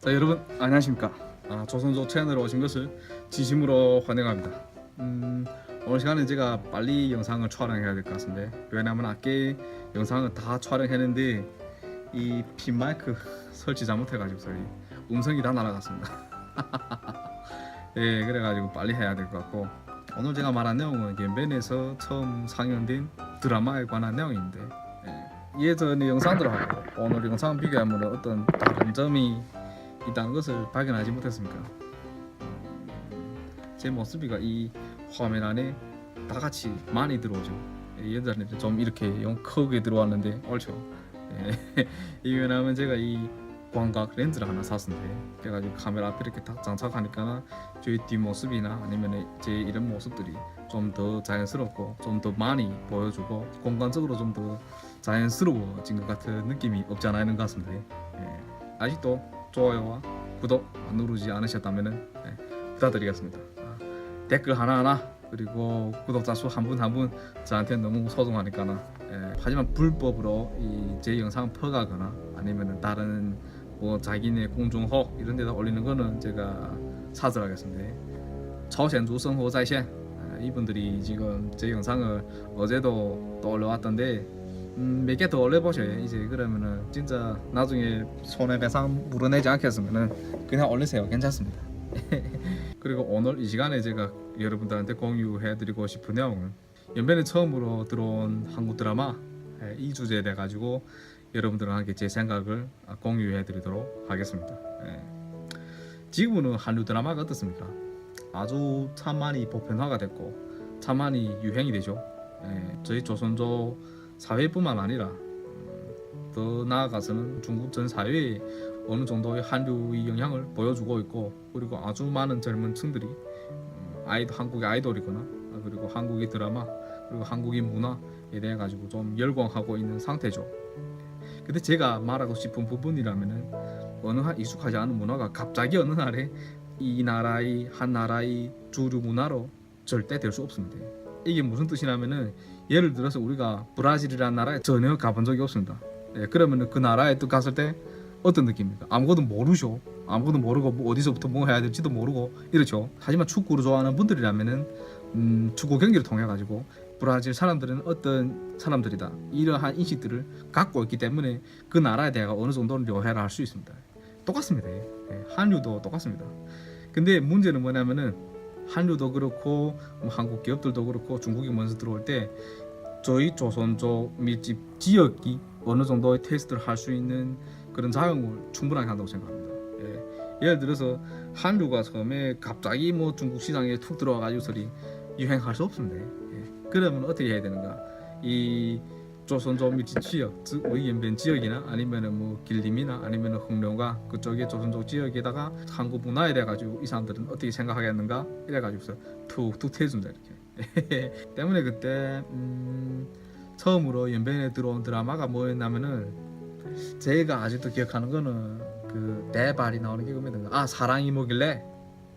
자 여러분 안녕하십니까? 아, 조선조 채널에 오신 것을 진심으로 환영합니다. 음, 오늘 시간에 제가 빨리 영상을 촬영해야 될 것 같은데 왜냐면 아까 영상을 다 촬영했는데 이 핀마이크 설치 잘못해가지고 소리 음성이 다 날아갔습니다. 예 그래가지고 빨리 해야 될 것 같고 오늘 제가 말한 내용은 연변에서 처음 상영된 드라마에 관한 내용인데 예, 예전의 영상들하고 오늘 영상 비교하면 어떤 다른 점이 있다는 것을 발견하지 못했습니까? 제 모습이가 이 화면 안에 다 같이 많이 들어오죠. 예, 예전에는 좀 이렇게 영 크게 들어왔는데 옳죠. 예, 이 왜냐하면 제가 이 광각 렌즈를 하나 샀는데 그래가지고 카메라 앞에 이렇게 딱 장착하니까 저희 뒷모습이나 아니면 제 이런 모습들이 좀 더 자연스럽고 좀 더 많이 보여주고 공간적으로 좀 더 자연스러워진 것 같은 느낌이 없지 않아 있는 것 같습니다. 예, 아직도 좋아요와 구독 안 누르지 않으셨다면 부탁드리겠습니다. 아, 댓글 하나하나 그리고 구독자 수 한 분 한 분 저한테 너무 소중하니까 예, 하지만 불법으로 이 제 영상 퍼가거나 아니면 다른 뭐 자기네 공중호 이런 데다 올리는 거는 제가 사절하겠습니다.朝鲜族 生活在线 아, 이분들이 지금 제 영상을 어제도 또 올려왔던데 음, 몇 개 더 올려보셔요. 이제 그러면은 진짜 나중에 손해배상 물어내지 않겠으면은 그냥 올리세요. 괜찮습니다. 그리고 오늘 이 시간에 제가 여러분들한테 공유해드리고 싶은 내용은 연변에 처음으로 들어온 한국 드라마 예, 이 주제에 대해 가지고 여러분들과 함께 제 생각을 공유해드리도록 하겠습니다. 예. 지금은 한류 드라마가 어떻습니까? 아주 참 많이 보편화가 됐고 참 많이 유행이 되죠. 예, 저희 조선조 사회뿐만 아니라 음, 더 나아가서는 중국 전 사회에 어느 정도의 한류의 영향을 보여주고 있고 그리고 아주 많은 젊은 층들이 음, 아이도 한국의 아이돌이거나 아, 그리고 한국의 드라마 그리고 한국의 문화에 대해 가지고 좀 열광하고 있는 상태죠. 근데 제가 말하고 싶은 부분이라면은 어느 한 익숙하지 않은 문화가 갑자기 어느 날에 이 나라의 한 나라의 주류 문화로 절대 될 수 없습니다. 이게 무슨 뜻이냐면은 예를 들어서 우리가 브라질이라는 나라에 전혀 가본 적이 없습니다. 예, 그러면은 그 나라에 또 갔을 때 어떤 느낌입니까? 아무것도 모르죠. 아무것도 모르고 뭐 어디서부터 뭐 해야 될지도 모르고 이렇죠. 하지만 축구를 좋아하는 분들이라면은 음, 축구 경기를 통해 가지고 브라질 사람들은 어떤 사람들이다 이러한 인식들을 갖고 있기 때문에 그 나라에 대해 어느 정도는 묘해를 할 수 있습니다. 똑같습니다. 예, 한류도 똑같습니다. 근데 문제는 뭐냐면은 한류도 그렇고 뭐 한국 기업들도 그렇고 중국이 먼저 들어올 때 저희 조선조 밀집 지역이 어느 정도의 테스트를 할 수 있는 그런 자용을 충분하게 한다고 생각합니다. 예. 예를 들어서 한류가 처음에 갑자기 뭐 중국 시장에 툭 들어와 가지고 소리 유행할 수 없습니다. 예. 그러면 어떻게 해야 되는가? 이 조선조 밀집 지역, 즉 우리 연변 지역이나 아니면은 뭐 길림이나 아니면은 흥룡가 그쪽에 조선조 지역에다가 한국 문화에 대해 가지고 이 사람들은 어떻게 생각하겠는가 이래 가지고서 툭툭 태준다 이렇게. 때문에 그때 음, 처음으로 연변에 들어온 드라마가 뭐였냐면은 제가 아직도 기억하는 거는 그 대발이 나오는 게 뭐였는가? 아 사랑이 뭐길래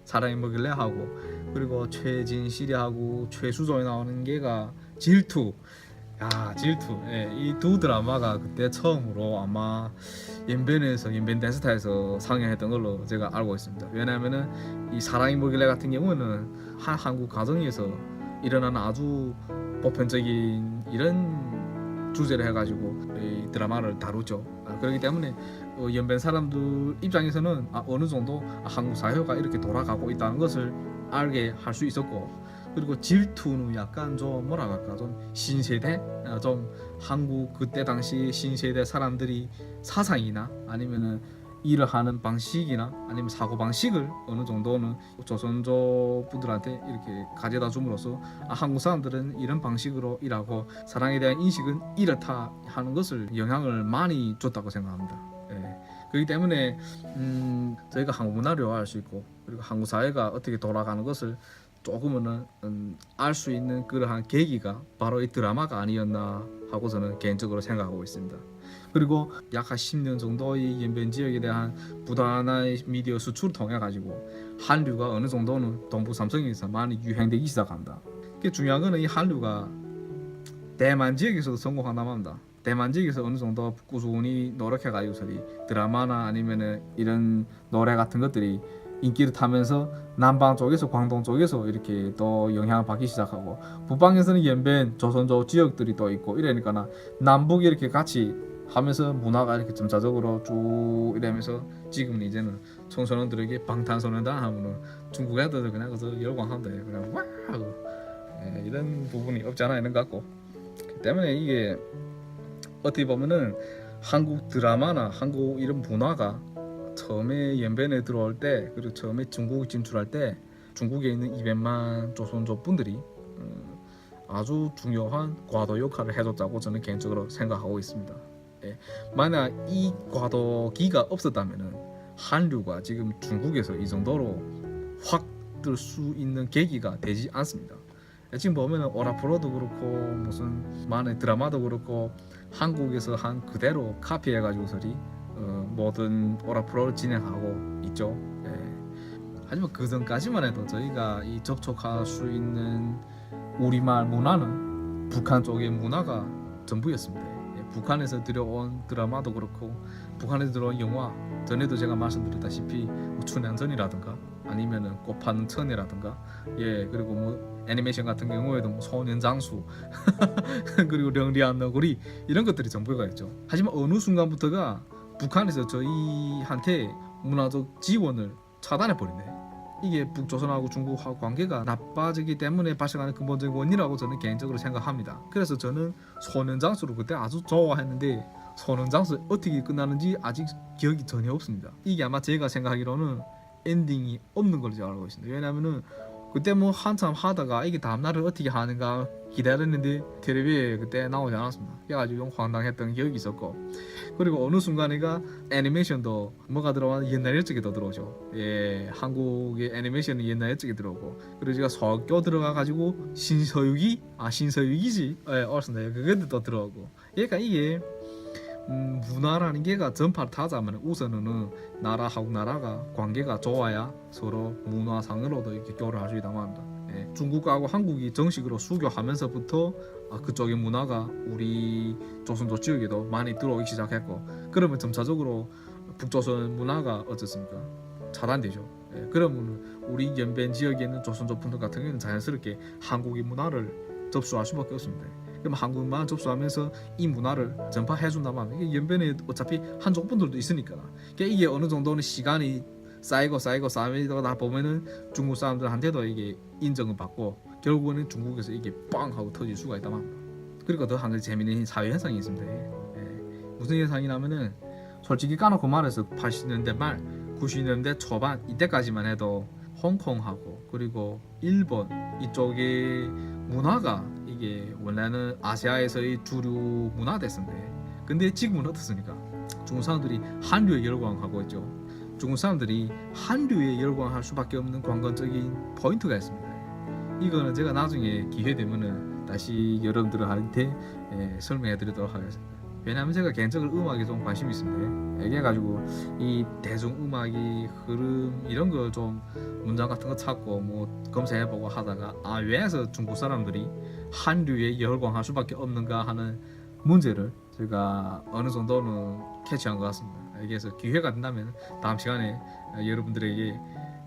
사랑이 뭐길래 하고 그리고 최진실이 하고 최수종이 나오는 게가 질투. 야 질투. 예, 이두 드라마가 그때 처음으로 아마 연변에서 연변 데스타에서 상영했던 걸로 제가 알고 있습니다. 왜냐하면은 이 사랑이 뭐길래 같은 경우는 한 한국 가정에서 일어나는 아주 보편적인 이런 주제를 해가지고 이 드라마를 다루죠. 아, 그렇기 때문에 어, 연변 사람들 입장에서는 아, 어느 정도 아, 한국 사회가 이렇게 돌아가고 있다는 것을 알게 할 수 있었고 그리고 질투는 약간 좀 뭐라 할까 좀 신세대 아, 좀 한국 그때 당시 신세대 사람들이 사상이나 아니면은 일을 하는 방식이나 아니면 사고 방식을 어느 정도는 조선조 분들한테 이렇게 가져다 줌으로써 아, 한국 사람들은 이런 방식으로 일하고 사랑에 대한 인식은 이렇다 하는 것을 영향을 많이 줬다고 생각합니다. 예. 그렇기 때문에 음, 저희가 한국 문화를 알 수 있고 그리고 한국 사회가 어떻게 돌아가는 것을 조금은 음, 알수 있는 그러한 계기가 바로 이 드라마가 아니었나 하고 저는 개인적으로 생각하고 있습니다. 그리고 약 한 10년 정도의 연변 지역에 대한 부단한 미디어 수출을 통해 가지고 한류가 어느 정도는 동부 삼성에서 많이 유행되기 시작한다. 그 중요한 거는 이 한류가 대만 지역에서도 성공한다고 합니다. 대만직에서 어느 정도 꾸준히 노력해 가지고서리 드라마나 아니면은 이런 노래 같은 것들이 인기를 타면서 남방 쪽에서 광동 쪽에서 이렇게 또 영향을 받기 시작하고 북방에서는 연변 조선족 지역들이 또 있고 이러니까 남북이 이렇게 같이 하면서 문화가 이렇게 점차적으로 쭉 이러면서 지금은 이제는 청소년들에게 방탄소년단 하면은 중국 애들 그냥 그래서 열광한다. 그냥 와! 예, 이런 부분이 않아 있는 것 같고. 그 때문에 이게 어떻게 보면은 한국 드라마나 한국 이런 문화가 처음에 연변에 들어올 때 그리고 처음에 중국 진출할 때 중국에 있는 200만 조선족 분들이 음, 아주 중요한 과도 역할을 해줬다고 저는 개인적으로 생각하고 있습니다. 예, 만약 이 과도기가 없었다면은 한류가 지금 중국에서 이 정도로 확 뜰 수 있는 계기가 되지 않습니다. 예, 지금 보면은 오라프로도 그렇고 무슨 많은 드라마도 그렇고 한국에서 한 그대로 카피해가지고서리 어, 모든 오라프로를 진행하고 있죠. 예. 하지만 그 전까지만 해도 저희가 이 접촉할 수 있는 우리말 문화는 북한 쪽의 문화가 전부였습니다. 예, 북한에서 들여온 드라마도 그렇고 북한에서 들어온 영화 전에도 제가 말씀드렸다시피 뭐 춘향전이라든가 아니면은 꽃파는 천이라든가 예 그리고 뭐 애니메이션 같은 경우에도 뭐 소년장수 그리고 령리안 너구리 이런 것들이 전부가 있죠. 하지만 어느 순간부터가 북한에서 저희한테 문화적 지원을 차단해 버리네. 이게 북조선하고 중국하고 관계가 나빠지기 때문에 발생하는 근본적인 원인이라고 저는 개인적으로 생각합니다. 그래서 저는 소년장수를 그때 아주 좋아했는데 소년장수 어떻게 끝나는지 아직 기억이 전혀 없습니다. 이게 아마 제가 생각하기로는 엔딩이 없는 걸로 제가 알고 있습니다. 왜냐면은 그때 뭐 한참 하다가 이게 다음날을 어떻게 하는가 기다렸는데 텔레비에 그때 나오지 않았습니다. 그래가지고 좀 황당했던 기억이 있었고 그리고 어느 순간에가 애니메이션도 뭐가 들어와 옛날 일찍에도 들어오죠. 예, 한국의 애니메이션은 옛날 일찍에 들어오고 그리고 제가 서교 들어가가지고 신서유기 아 신서유기지 예, 어렸습니다. 그것도 또 들어오고 그러니까 이게 음, 문화라는 게가 전파를 타자면 우선은 나라하고 나라가 관계가 좋아야 서로 문화상으로도 이렇게 교류할 수 있다고 합니다. 예, 중국하고 한국이 정식으로 수교하면서부터 아, 그쪽의 문화가 우리 조선족 지역에도 많이 들어오기 시작했고 그러면 점차적으로 북조선 문화가 어떻습니까? 차단되죠. 예, 그러면 우리 연변 지역에 있는 조선족 분들 같은 경우는 자연스럽게 한국의 문화를 접수할 수밖에 없습니다. 그럼 한국만 접수하면서 이 문화를 전파해 준다면 연변에 어차피 한족 분들도 있으니까 그러니까 이게 어느 정도는 시간이 쌓이고 쌓이고 쌓이다 보면은 중국 사람들한테도 이게 인정을 받고 결국에는 중국에서 이게 빵 하고 터질 수가 있다고 합니다. 그리고 더 한 가지 재미있는 사회 현상이 있습니다. 예. 무슨 현상이냐면은 솔직히 까놓고 말해서 80년대 말 90년대 초반 이때까지만 해도 홍콩하고 그리고 일본 이쪽의 문화가 이게 원래는 아시아에서의 주류 문화됐습니다. 근데 지금은 어떻습니까? 중국 사람들이 한류에 열광하고 있죠. 중국 사람들이 한류에 열광할 수밖에 없는 관건적인 포인트가 있습니다. 이거는 제가 나중에 기회 되면은 다시 여러분들한테 예, 설명해 드리도록 하겠습니다. 왜냐하면 제가 개인적으로 음악에 좀 관심이 있습니다. 얘기해가지고 이 대중 음악이 흐름 이런 거좀 문장 같은 거 찾고 뭐 검색해보고 하다가 아 왜해서 중국 사람들이 한류에 열광할 수밖에 없는가 하는 문제를 제가 어느 정도는 캐치한 것 같습니다. 그래서 기회가 된다면 다음 시간에 여러분들에게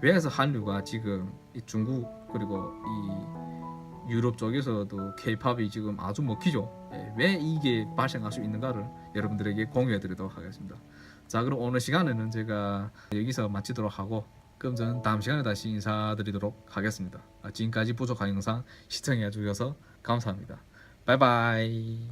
왜해서 한류가 지금 이 중국 그리고 이 유럽 쪽에서도 케이팝이 지금 아주 먹히죠. 예, 왜 이게 발생할 수 있는가를 여러분들에게 공유해 드리도록 하겠습니다. 자 그럼 오늘 시간에는 제가 여기서 마치도록 하고 그럼 저는 다음 시간에 다시 인사드리도록 하겠습니다. 아, 지금까지 부족한 영상 시청해 주셔서 감사합니다. 바이바이.